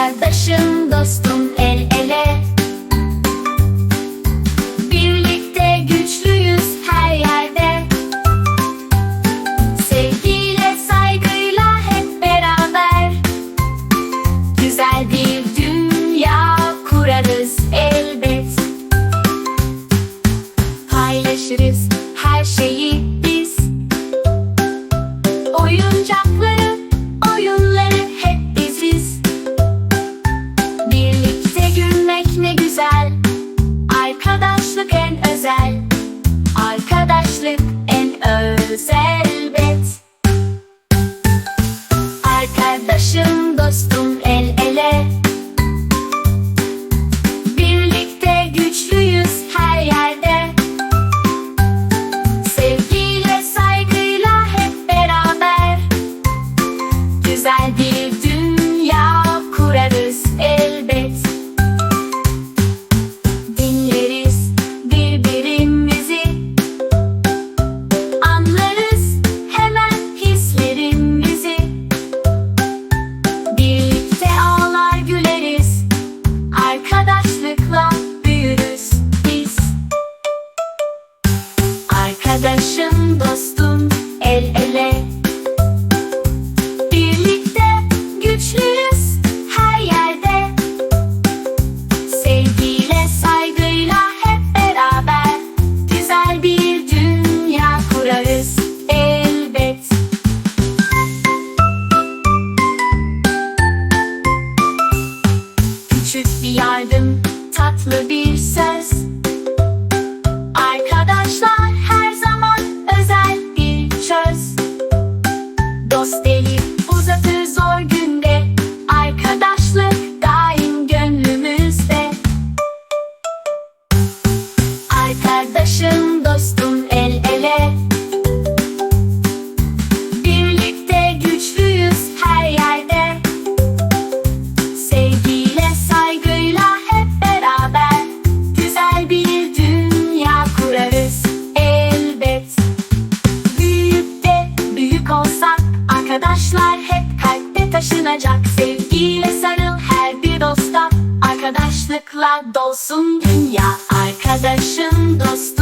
Arkadaşım dostum el ele. Birlikte güçlüyüz her yerde. Sevgiyle saygıyla hep beraber. Güzel bir dünya kurarız elbet. Paylaşırız her şeyi biz. Oyuncak güzel. Arkadaşlık en özel bet. Arkadaşım dostum el ele. Arkadaşım dostum el ele. Birlikte güçlüyüz her yerde. Sevgiyle saygıyla hep beraber. Güzel bir dünya kurarız elbet. Küçük bir yardım, tatlı bir söz Arkadaşım dostum el ele. Birlikte güçlüyüz her yerde. Sevgiyle saygıyla hep beraber. Güzel bir dünya kurarız elbet. Büyük de büyük olsak Arkadaşlar hep kalpte taşınacak. Sevgiyle sarıl her bir dosta Arkadaşlıkla dolsun dünya Arkadaşım dostum